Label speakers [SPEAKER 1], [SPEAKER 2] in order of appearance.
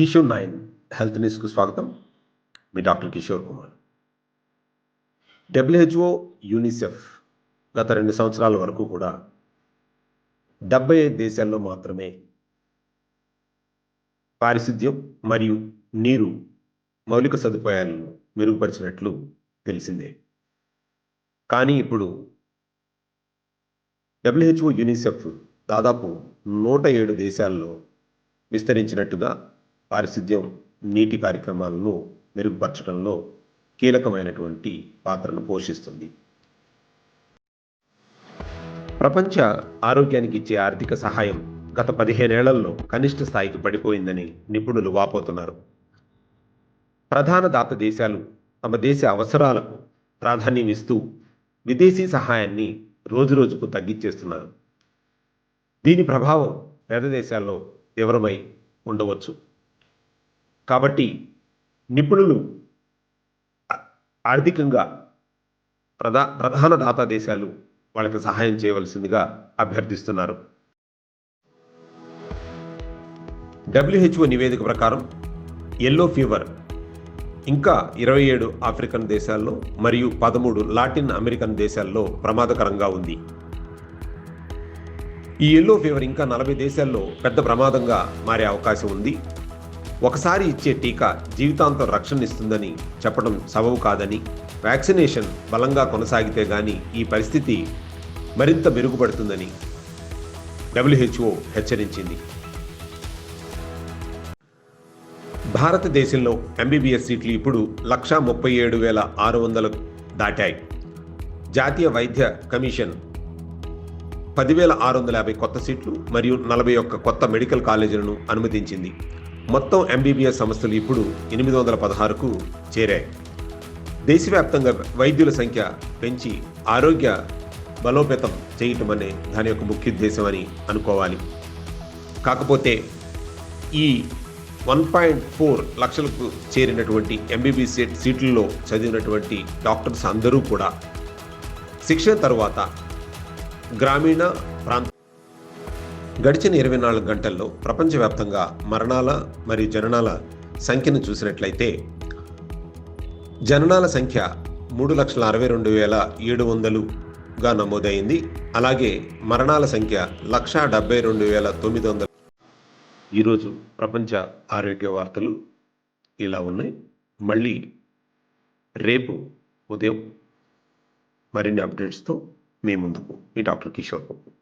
[SPEAKER 1] Kishore nine health న్యూస్కు స్వాగతం. మీ doctor Kishore Kumar. WHO UNICEF గత రెండు సంవత్సరాల వరకు కూడా డెబ్బై ఐదు దేశాల్లో మాత్రమే పారిశుద్ధ్యం మరియు నీరు మౌలిక సదుపాయాలను మెరుగుపరిచినట్లు తెలిసిందే. కానీ ఇప్పుడు డబ్ల్యూహెచ్ఓ యూనిసెఫ్ దాదాపు నూట ఏడు దేశాల్లో విస్తరించినట్టుగా పారిశుద్ధ్యం నీటి కార్యక్రమాలను మెరుగుపరచడంలో కీలకమైనటువంటి పాత్రను పోషిస్తుంది. ప్రపంచ ఆరోగ్యానికి ఇచ్చే ఆర్థిక సహాయం గత పదిహేనేళ్ళలో కనిష్ట స్థాయికి పడిపోయిందని నిపుణులు వాపోతున్నారు. ప్రధాన దాత దేశాలు తమ దేశ అవసరాలకు ప్రాధాన్యం ఇస్తూ విదేశీ సహాయాన్ని రోజురోజుకు తగ్గించేస్తున్నారు. దీని ప్రభావం పేద దేశాల్లో తీవ్రమై ఉండవచ్చు. కాబట్టి నిపుణులు ఆర్థికంగా ప్రధా ప్రధాన దాతా దేశాలు వాళ్ళకి సహాయం చేయవలసిందిగా అభ్యర్థిస్తున్నారు. డబ్ల్యూహెచ్ఓ నివేదిక ప్రకారం ఎల్లో ఫీవర్ ఇంకా ఇరవై ఏడు ఆఫ్రికన్ దేశాల్లో మరియు పదమూడు లాటిన్ అమెరికన్ దేశాల్లో ప్రమాదకరంగా ఉంది. ఈ ఎల్లో ఫీవర్ ఇంకా నలభై దేశాల్లో పెద్ద ప్రమాదంగా మారే అవకాశం ఉంది. ఒకసారి ఇచ్చే టీకా జీవితాంతం రక్షణ ఇస్తుందని చెప్పడం సబబు కాదని వ్యాక్సినేషన్ బలంగా కొనసాగితే గాని ఈ పరిస్థితి మరింత మెరుగుపడుతుందని డబ్ల్యూహెచ్ఓ హెచ్చరించింది. భారతదేశంలో ఎంబీబీఎస్ సీట్లు ఇప్పుడు లక్షా ముప్పై ఏడు వేల ఆరు వందలు దాటాయి. జాతీయ వైద్య కమిషన్ పదివేల ఆరు వందల యాభై కొత్త సీట్లు మరియు నలభై ఒక్క కొత్త మెడికల్ కాలేజీలను అనుమతించింది. మొత్తం ఎంబీబీఎస్ సంస్థలు ఇప్పుడు ఎనిమిది వందల పదహారుకు చేరాయి. దేశవ్యాప్తంగా వైద్యుల సంఖ్య పెంచి ఆరోగ్య బలోపేతం చేయటం అనే దాని యొక్క ముఖ్య ఉద్దేశం అని అనుకోవాలి. కాకపోతే ఈ వన్ పాయింట్ ఫోర్ లక్షలకు చేరినటువంటి ఎంబీబీ సీట్ సీట్లలో చదివినటువంటి డాక్టర్స్ అందరూ కూడా శిక్షణ తరువాత గ్రామీణ ప్రాంత గడిచిన ఇరవై నాలుగు గంటల్లో ప్రపంచవ్యాప్తంగా మరణాల మరియు జననాల సంఖ్యను చూసినట్లయితే జననాల సంఖ్య మూడు లక్షల అరవై రెండు వేల ఏడు వందలుగా నమోదైంది. అలాగే మరణాల సంఖ్య లక్షా డెబ్బై రెండు వేల తొమ్మిది వందలు. ఈరోజు ప్రపంచ ఆరోగ్య వార్తలు ఇలా ఉన్నాయి. మళ్ళీ రేపు ఉదయం మరిన్ని అప్డేట్స్తో మీ ముందుకు మీ డాక్టర్ కిషోర్ బాబు